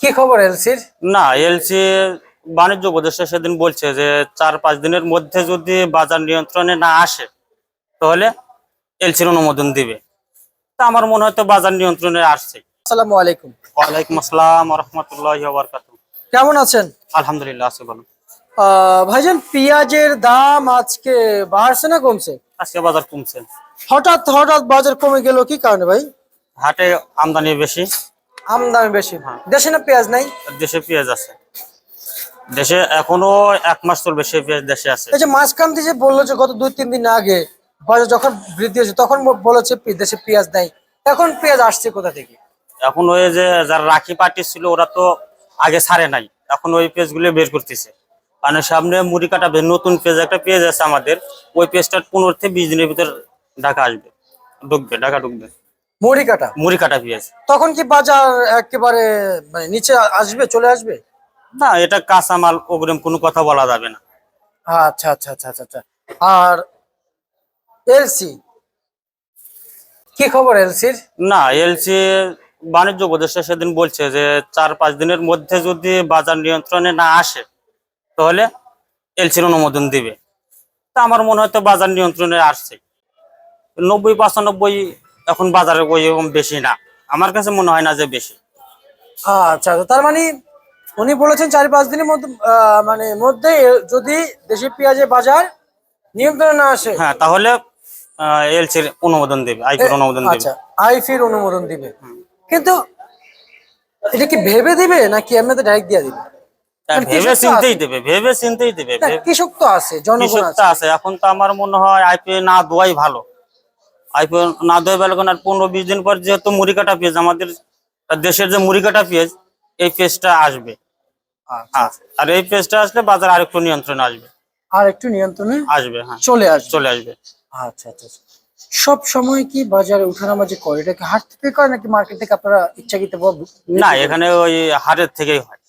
কি খবর এলসির? না এলসি বাণিজ্য উপদেষ্টা সেদিন বলছে যে চার পাঁচ দিনের মধ্যে যদি বাজার নিয়ন্ত্রণে না আসে তাহলে এলসির অনুমোদন দিবে। তা আমার মনে হয় তো বাজার নিয়ন্ত্রণে আসছে। আসসালামু আলাইকুম। ওয়ালাইকুম আসসালাম রহমতুল্লাহ বরকাত কেমন আছেন? আলহামদুলিল্লাহ আছে ভালো। ভাইজান পেঁয়াজের দাম আজকে বাড়ছে না কমছে? আজকে বাজার কমছে। হঠাৎ হঠাৎ বাজার কমে গেল কি কারণে ভাই? হাটে আমদানি বেশি। আমদানি বেশি। দেশে না পেঁয়াজ নাই? দেশে পেঁয়াজ আছে। দেশে এখনও এক মাস চলবে সে পেঁয়াজ দেশে আছে। এই যে মাঝখান দিয়ে যে বলল যে গত দুই তিন দিন আগে বাজার যখন বৃদ্ধি হয়েছে তখন বলেছে দেশে পেঁয়াজ নাই। এখন পেঁয়াজ আসছে কোথা থেকে? এখন ওই যে যারা রাখি পার্টি ছিল ওরা তো আগে ছাড়ে নাই। এখন ওই পেজগুলো বের করতেছে। মানে সামনে মুড়ি কাটাবে নতুন পেজ একটা পেজ আছে আমাদের। ওই পেজটা পনেরো থেকে বিশ দিনের ভিতর ঢাকা আসবে। ঢুকবে ঢাকা ঢুকবে। মুড়ি কাটা? মুড়ি কাটা পেঁয়াজ। তখন কি বাজার একেবারে মানে নিচে আসবে চলে আসবে? না এটা কাঁচামাল অগ্রিম কোনো কথা বলা যাবে না। আচ্ছা আচ্ছা আচ্ছা আচ্ছা আচ্ছা। আর এলসি? কি খবর এলসির? না এলসি বাণিজ্য উপদেষ্টা সেদিন বলছে যে চার পাঁচ দিনের মধ্যে যদি বাজার নিয়ন্ত্রণে না আসে তাহলে এলসির অনুমোদন দিবে। তা আমার মনে হয় তো বাজার নিয়ন্ত্রণে আসছে। নব্বই পঁচানব্বই এখন বাজারে ওই রকম বেশি না। আমার কাছে মনে হয় না যে বেশি। আচ্ছা তার মানে উনি বলেছেন চার পাঁচ দিনের মধ্যে মানে মধ্যে যদি দেশি পেঁয়াজের বাজার নিয়ন্ত্রণে না আসে। হ্যাঁ তাহলে এলসির অনুমোদন দেবে আইপির অনুমোদন দেবে। আচ্ছা আইফির অনুমোদন দিবে। কিন্তু এটা কি ভেবে দিবে নাকি এমনিতে ডাইরেক্ট দিয়ে দিবে? মানে ভেবে তো দেবে ভেবে চিন্তেই দেবে কৃষক তো আছে জনগণ আছে। এখন তো আমার মনে হয় আইপি না দোয়াই ভালো। আইপি না ভালো কারণ আর পনেরো বিশ দিন পর যেহেতু মুড়ি কাটা পেঁয়াজ আমাদের দেশের যে মুড়ি কাটা পেঁয়াজ এই পেঁয়াজটা আসবে। আচ্ছা। হ্যাঁ আর এই পেঁয়াজটা আসলে বাজার আরেকটু নিয়ন্ত্রণে আসবে। আর একটু নিয়ন্ত্রণে আসবে হ্যাঁ। চলে আসবে। চলে আসবে। আচ্ছা আচ্ছা আচ্ছা। সব সময় কি বাজারে উঠানামা যে করে এটা কি হাট থেকে করে নাকি মার্কেট থেকে আপনারা ইচ্ছাকৃত না এখানে ওই হাটের থেকেই হয়।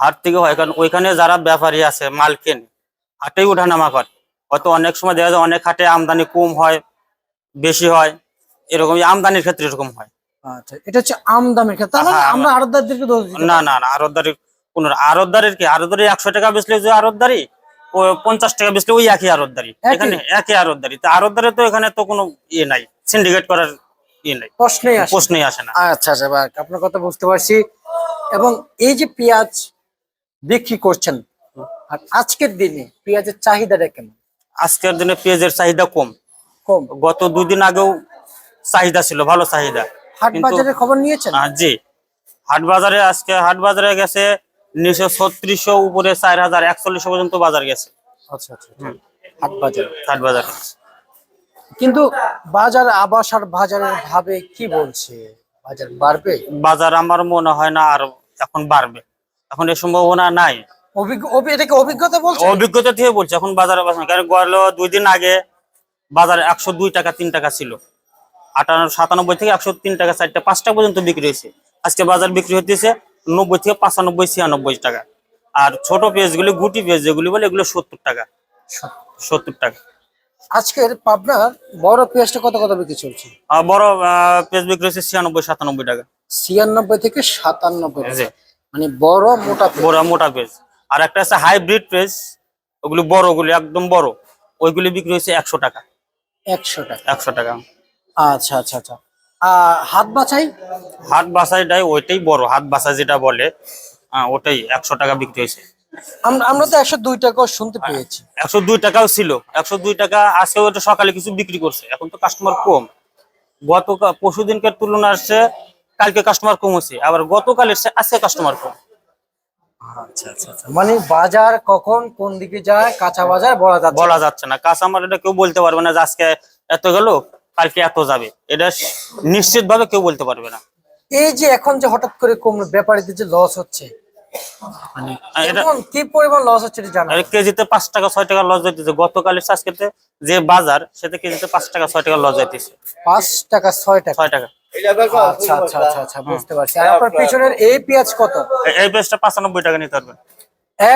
হাট থেকে হয় কারণ ওইখানে যারা ব্যাপারী আছে মাল কেনে হাটেই ওঠানামা করে। হয়তো অনেক সময় দেখা যায় অনেক হাটে আমদানি কম হয় বেশি হয় এরকম আমদানির ক্ষেত্রে এরকম হয়। আচ্ছা এটা হচ্ছে আমদামের ক্ষেত্রে। হ্যাঁ, আমরা না না না আরতদারি কোন আরতদারির কি? আরতদারি একশো টাকা বেচলে যে আরতদারি ও পঞ্চাশ টাকা বেচলে ওই একই আরতদারি এখানে একই আরতদারি তো আরতদারি তো এখানে তো কোনো ইয়ে নাই সিন্ডিকেট করার ইয়ে নাই। প্রশ্নেই আসে প্রশ্নই আসে না। আচ্ছা আচ্ছা আপনার কথা বুঝতে পারছি। এবং এই যে পেঁয়াজ বিক্রি করছেন আর আজকের দিনে পেঁয়াজের চাহিদাটা কেমন? আজকের দিনে পেঁয়াজের চাহিদা কম। কম। গত দুদিন আগেও চাহিদা ছিল ভালো চাহিদা। হাট বাজারের খবর নিয়েছেন? জি। হাট বাজারে আজকে হাট বাজারে গেছে নিশো ছত্রিশশো উপরে চার হাজার একচল্লিশশো পর্যন্ত বাজার গেছে। আচ্ছা আচ্ছা আচ্ছা। হাট বাজার। হাট বাজারে। কিন্তু বাজার আবাস আর বাজারের ভাবে কি বলছে? বাজার বাড়বে? বাজার আমার মনে হয় না আর এখন বাড়বে। এখন এই সম্ভাবনা নাই। অভিজ্ঞতা বলছে? অভিজ্ঞতা থেকে বলছে এখন বাজারে বাজার কারণ গেল দুই দিন আগে বাজারে একশো দুই টাকা তিন টাকা ছিল। আটান্ন সাতানব্বই থেকে একশো তিন টাকা চারটা পাঁচটা পর্যন্ত বিক্রি হয়েছে। আজকে বাজার বিক্রি হতেছে নব্বই থেকে পাঁচানব্বই ছিয়ানব্বই টাকা। আর ছোট পেঁয়াজগুলি গুটি পেঁয়াজ যেগুলি বলে এগুলো সত্তর টাকা। সত্তর টাকা। আজকের পাবনার বড় পেঁয়াজটা কত কত বিক্রি চলছে? বড় পেঁয়াজ বিক্রি হচ্ছে ছিয়ানব্বই সাতানব্বই টাকা। ছিয়ানব্বই থেকে সাতানব্বই। মানে বড় মোটা। বড় মোটা পেঁয়াজ। আর একটা আছে হাইব্রিড পেঁয়াজ। ওগুলি বড়গুলি একদম বড়। ওইগুলি বিক্রি হচ্ছে একশো টাকা। একশো টাকা। একশো টাকা। আচ্ছা আচ্ছা আচ্ছা। আর হাত বাছাই? হাত বাসাইটাই ওইটাই বড় হাত বাসা যেটা বলে আহ, ওটাই একশো টাকা বিক্রি হয়েছে। আমরা আমরা তো একশো দুই টাকাও শুনতে পেয়েছি। একশো দুই টাকাও ছিল। একশো দুই টাকা আজকে ওটা সকালে কিছু বিক্রি করছে এখন তো কাস্টমার কম। গত পরশু দিনকার তুলনায় আসছে কালকে কাস্টমার কম হচ্ছে আবার গতকাল এসছে আজকে কাস্টমার কম। আচ্ছা আচ্ছা আচ্ছা। মানে বাজার কখন কোন দিকে যায় কাঁচা বাজার বলা যাচ্ছে বলা যাচ্ছে না। কাঁচামাল এটা কেউ বলতে পারবে না যে আজকে এত গেল কালকে এত যাবে। এটা নিশ্চিত ভাবে কেউ বলতে পারবে না। এই যে এখন যে হঠাৎ করে কম ব্যাপারীদের যে লস হচ্ছে মানে কি পরিমাণ লস হচ্ছে জানা কেজিতে পাঁচ টাকা ছয় টাকা লস যাইতেছে গতকালের আজকেতে যে বাজার সেটা কেজিতে পাঁচ টাকা ছয় টাকা লস যাইতেছে পাঁচ টাকা ছয় টাকা। ছয় টাকা। আচ্ছা আচ্ছা আচ্ছা আচ্ছা বুঝতে পারছি। আর আপনার পিছনের এই পেঁয়াজ কত? এই পেঁয়াজটা পাঁচানব্বই টাকা নিতে পারবেন।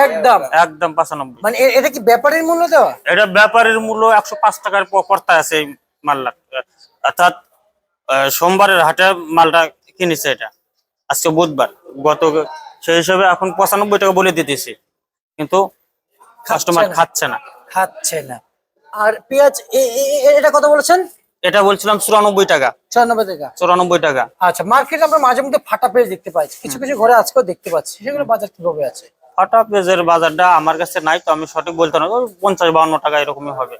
একদম। একদম পাঁচানব্বই। মানে এটা কি ব্যাপারীর মূল্য দেওয়া? এটা ব্যাপারের মূল্য একশো পাঁচ টাকার কর্তা আছে এই মাল্লা অর্থাৎ সোমবারের হাটে মালটা কিনেছে এটা। আজকে বুধবার। গত সেই হিসাবে এখন পঁচানব্বই টাকা বলে দিতেছি। কিন্তু কাস্টমার খাচ্ছে না। খাচ্ছে না। আর পেঁয়াজ এটা কত বলেছেন? এটা বলছিলাম চুরানব্বই টাকা। চুরানব্বই টাকা। চুরানব্বই টাকা। আচ্ছা মার্কেট আমরা মাঝে মধ্যে ফাটা পেঁয়াজ দেখতে পাই। কিছু কিছু ঘরে আজকেও দেখতে পাচ্ছি। সেগুলো বাজার কীভাবে আছে? ফাটা পেঁয়াজের বাজারটা আমার কাছে নাই তো আমি সঠিক বলতে না। পঞ্চাশ বাউন্ন টাকা এরকমই হবে।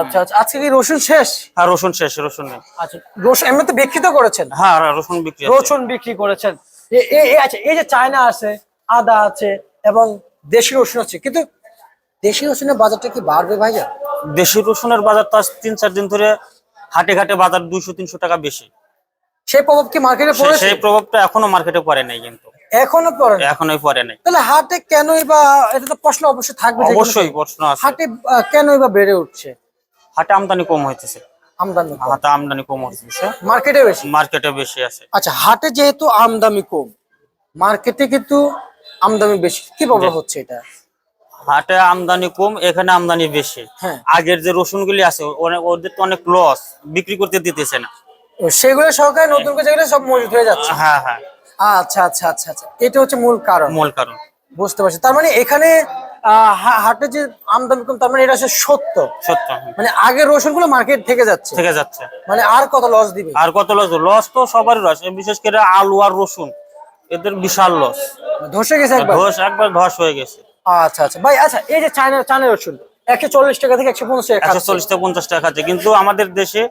আচ্ছা আচ্ছা। আজকে কি রসুন শেষ? আর রসুন শেষ রসুন নেই। আচ্ছা রসুন এমনিতে বিক্রি তো করেছেন? হ্যাঁ আর রসুন বিক্রি রসুন বিক্রি করেছেন। আচ্ছা এই যে চায়না আছে আদা আছে এবং দেশি রসুন আছে। কিন্তু দেশি রসুনের বাজারটা কি বাড়বে ভাইয়া দেশি রসুনের বাজার তো আজ তিন চার দিন ধরে হাটে ঘাটে বাজার দুইশো তিনশো টাকা বেশি। সেই প্রভাব কি মার্কেটে পড়েছে? সেই প্রভাবটা এখনও মার্কেটে পড়ে নাই কিন্তু। এখনও পড়ে। এখনোই পড়ে নাই। তাহলে হাটে কেনই বা এটা তো প্রশ্ন অবশ্যই থাকবে অবশ্যই প্রশ্ন আছে। হাটে কেনই বা বেড়ে উঠছে? হাটে আমদানি কম হইতেছে। আমদানি। হাটে আমদানি কম হইতেছে। মার্কেটে বেশি? মার্কেটে বেশি আছে। আচ্ছা হাটে যেহেতু আমদানি কম মার্কেটে কিন্তু আমদানি বেশি। কি প্রবলেম হচ্ছে এটা? হাটে আমদানি কম এখানে আমদানি বেশি। হ্যাঁ। আগের যে রসুন গুলি আছে ওদের তো অনেক লস বিক্রি করতে দিতেছে না। সেগুলো সরকার নতুন করে যেগুলো সব মজুত হয়ে যাচ্ছে। হ্যাঁ হ্যাঁ। আচ্ছা আচ্ছা আচ্ছা আচ্ছা। এটা হচ্ছে মূল কারণ। মূল কারণ। বুঝতে পারছি। তার মানে এখানে হাটে যে আমদানি কম তার মানে এটা হচ্ছে সত্য। সত্য মানে আগে রসুনগুলো মার্কেট থেকে যাচ্ছে। থেকে যাচ্ছে। মানে আর কত লস দিবে? আর কত লস লস তো সবারই লস বিশেষ করে আলু আর রসুন এদের বিশাল লস ধসে গেছে একবার। ধস একবার ধস হয়ে গেছে। আচ্ছা আচ্ছা। ভাই আচ্ছা এই যে চায়না চায়না রসুন একশো চল্লিশ টাকা থেকে একশো পঞ্চাশ টাকা একশো চল্লিশ থেকে পঞ্চাশ টাকা খাচ্ছে। কিন্তু আমাদের দেশে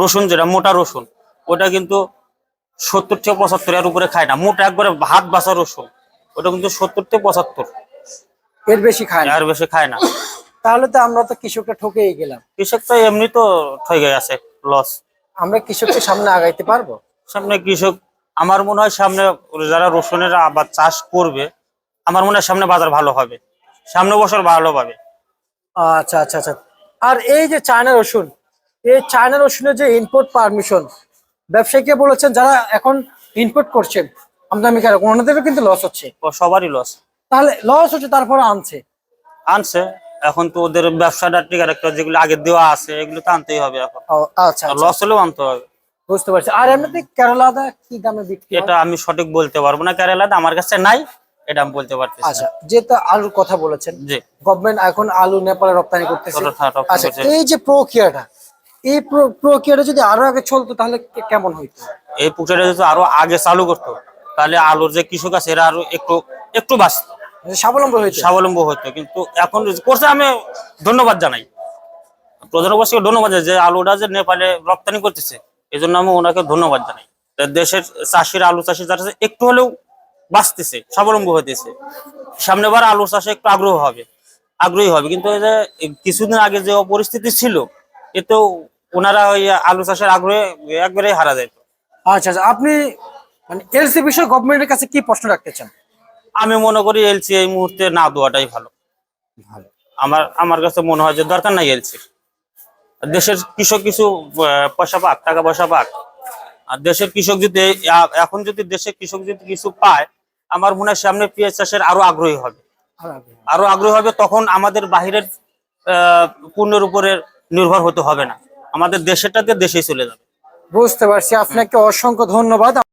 রসুন যেটা মোটা রসুন ওটা কিন্তু সত্তর থেকে পঁচাত্তর এর উপরে খায় না। মোটা একবারে হাত বাসা রসুন ওটা কিন্তু সত্তর থেকে পঁচাত্তর। এর বেশি খায় না। আর বেশি খায় না। তাহলে তো আমরা তো কৃষকটা ঠকেই গেলাম। কৃষক তো এমনি তো ঠকে গেছে লস আমরা কৃষককে সামনে আগাইতে পারব? সামনে কৃষক আমার মনে হয় সামনে যারা রসুনের আবার চাষ করবে আমার মনে হয় সামনে বাজার ভালো হবে। সামনে বছর ভালো পাবে। আচ্ছা আচ্ছা আচ্ছা। আর এই যে চায়না রসুন এই চায়না রসুনের যে ইনপুট পারমিশন ব্যবসায়ীকে বলেছেন যারা এখন ইনপুট করছেন আমদানিকারক ওনাদেরও কিন্তু লস হচ্ছে। ও সবারই লস তাহলে লস হচ্ছে তারপরে আনছে। আনছে। এখন তো ওদের ব্যবসাটা টিকার একটা যেগুলো আগে দেওয়া আছে এগুলো তো আনতেই হবে এখন। আচ্ছা আচ্ছা, লস হলেও আনতে হবে। বুঝতে পারছি। আর এমনিতে কেরালাদা কি দামে বিক্রি এটা আমি সঠিক বলতে পারব না। কেরালাদা আমার কাছে নাই। এটা আমি বলতে পারতেছি আচ্ছা। যেহেতু আলুর কথা বলেছেন জি। গভর্নমেন্ট এখন আলু নেপালে রপ্তানি করতেছে। আচ্ছা এই যে প্রক্রিয়াটা এই প্রক্রিয়াটা যদি আরও আগে চলতো তাহলে কেমন হইতো? এই পুকুরটা যদি আরও আগে চালু করতো তাহলে আলুর যে কৃষক আছে এরা আরও একটু একটু বাঁচত। মানে স্বাবলম্বী হইতো। স্বাবলম্বী হতো কিন্তু এখন করছে আমি ধন্যবাদ জানাই। প্রধানমন্ত্রীকে ধন্যবাদ জানাই যে আলুটা যে নেপালে রপ্তানি করতেছে এই জন্য আমি ওনাকে ধন্যবাদ জানাই। দেশের চাষির আলু চাষি যারা একটু হলেও বাঁচতেছে স্বাবলম্বী হতেছে সামনেবার আলু চাষে একটু আগ্রহ হবে আগ্রহী হবে। কিন্তু এই যে কিছুদিন আগে যে পরিস্থিতি ছিল এতেও ওনারা ওই আলু চাষের আগ্রহে একবারে হারা যায়। আচ্ছা আচ্ছা আপনি মানে এলসি বিষয়ে গভর্নমেন্টের কাছে কি প্রশ্ন রাখতে চান? আমি মনে করি এলসি এই মুহূর্তে না দেওয়াটাই ভালো। ভালো। আমার আমার কাছে মনে হয় যে দরকার নাই এলসি। দেশের কৃষক কিছু পয়সা পাক টাকা পয়সা পাক। আর দেশের কৃষক যদি এখন যদি দেশের কৃষক যদি কিছু পায় আমার মনে হয় সামনে পেঁয়াজ চাষের আরও আগ্রহী হবে। আরও আগ্রহী হবে তখন আমাদের বাহিরের আহ, পণ্যের উপরে নির্ভর হতে হবে না। আমাদের দেশেরটাতে দেশেই চলে যাবে। বুঝতে পারছি। আপনাকে অসংখ্য ধন্যবাদ।